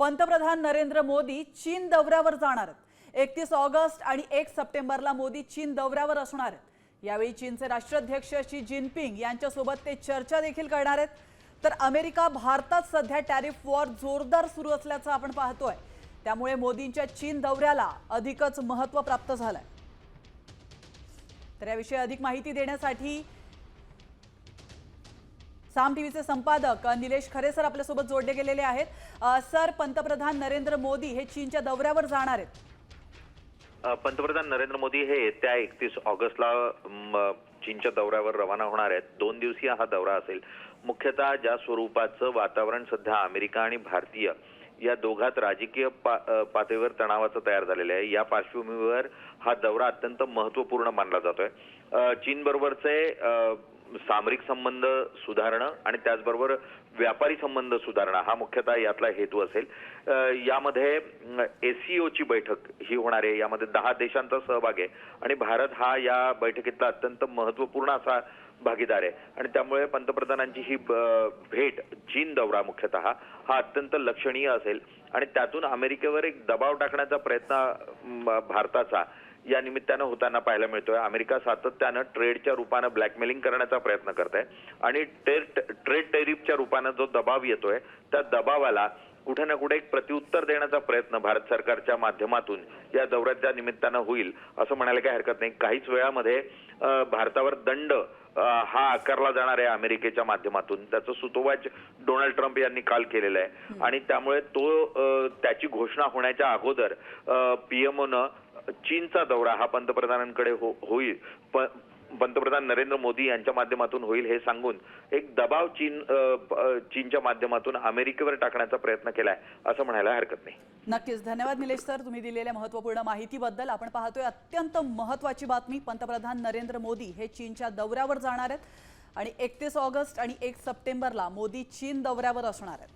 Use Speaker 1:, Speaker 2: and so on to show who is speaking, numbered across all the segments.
Speaker 1: पंतप्रधान नरेंद्र मोदी चीन दौऱ्यावर जाणार आहेत. एकतीस ऑगस्ट आणि एक सप्टेंबरला मोदी चीन दौऱ्यावर असणार आहेत. यावेळी चीनचे राष्ट्राध्यक्ष शी जिनपिंग यांच्यासोबत ते चर्चा देखील करणार आहेत. तर अमेरिका भारतात सध्या टॅरिफ वॉर जोरदार सुरू असल्याचं आपण पाहतोय. त्यामुळे मोदींच्या चीन दौऱ्याला अधिकच महत्त्व प्राप्त झालंय. तर याविषयी अधिक माहिती देण्यासाठी साम टीव्हीचे संपादक निलेश खरे सर आपल्यासोबत जोडले गेलेले आहेत. सर पंतप्रधान नरेंद्र मोदी हे चीनच्या दौऱ्यावर जाणार आहेत.
Speaker 2: पंतप्रधान नरेंद्र मोदी हे येत्या एकतीस ऑगस्टला चीनच्या दौऱ्यावर रवाना होणार आहेत. दोन दिवसीय हा दौरा असेल. मुख्यतः ज्या स्वरूपाचं वातावरण सध्या अमेरिका आणि भारतीय या दोघात राजकीय पा, पातळीवर तणावाचं तयार झालेलं आहे. या पार्श्वभूमीवर हा दौरा अत्यंत महत्त्वपूर्ण मानला जातोय. चीन चीनबरोबरचे सामरिक संबंध सुधारणं आणि त्याचबरोबर व्यापारी संबंध सुधारणं हा मुख्यतः यातला हेतू असेल. यामध्ये एसीओची बैठक ही होणार आहे. यामध्ये दहा देशांचा सहभाग आहे आणि भारत हा या बैठकीतला अत्यंत महत्त्वपूर्ण असा भागीदार आहे. आणि त्यामुळे पंतप्रधानांची ही ब- भेट चीन दौरा मुख्यतः हा अत्यंत लक्षणीय असेल. आणि त्यातून अमेरिकेवर एक दबाव टाकण्याचा प्रयत्न म, भारताचा या निमित्तानं होताना पाहायला मिळतोय. अमेरिका सातत्यानं ट्रेडच्या रूपानं ब्लॅकमेलिंग करण्याचा प्रयत्न करत आहे आणि ट्रेड ट्रेड टेरिफच्या रूपानं जो दबाव येतोय त्या दबावाला कुठे ना कुठे एक प्रत्युत्तर देण्याचा प्रयत्न भारत सरकारच्या माध्यमातून या दौऱ्याच्या निमित्तानं होईल असं म्हणायला काही हरकत नाही. काहीच वेळामध्ये भारतावर दंड हा आकारला जाणार आहे अमेरिकेच्या माध्यमातून. त्याचं सुतोवाच डोनाल्ड ट्रम्प यांनी काल केलेलं आहे. आणि त्यामुळे तो त्याची घोषणा होण्याच्या अगोदर पीएमओनं चीनचा दौरा हा पंतप्रधानांकडे हो- होईल. प- पंतप्रधान नरेंद्र मोदी यांच्या माध्यमातून होईल हे सांगून एक दबाव चीन चीनच्या माध्यमातून अमेरिकेवर टाकण्याचा प्रयत्न केलाय असं म्हणायला हरकत नाही.
Speaker 1: नक्कीच. धन्यवाद निलेश सर. तुम्ही दिलेल्या महत्त्वपूर्ण माहितीबद्दल आपण पाहतोय अत्यंत महत्त्वाची बातमी. पंतप्रधान नरेंद्र मोदी हे चीनच्या दौऱ्यावर जाणार आहेत आणि एकतीस ऑगस्ट आणि एक सप्टेंबरला मोदी चीन दौऱ्यावर असणार आहेत.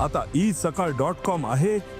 Speaker 3: आता ई सकाळ डॉट कॉम आहे.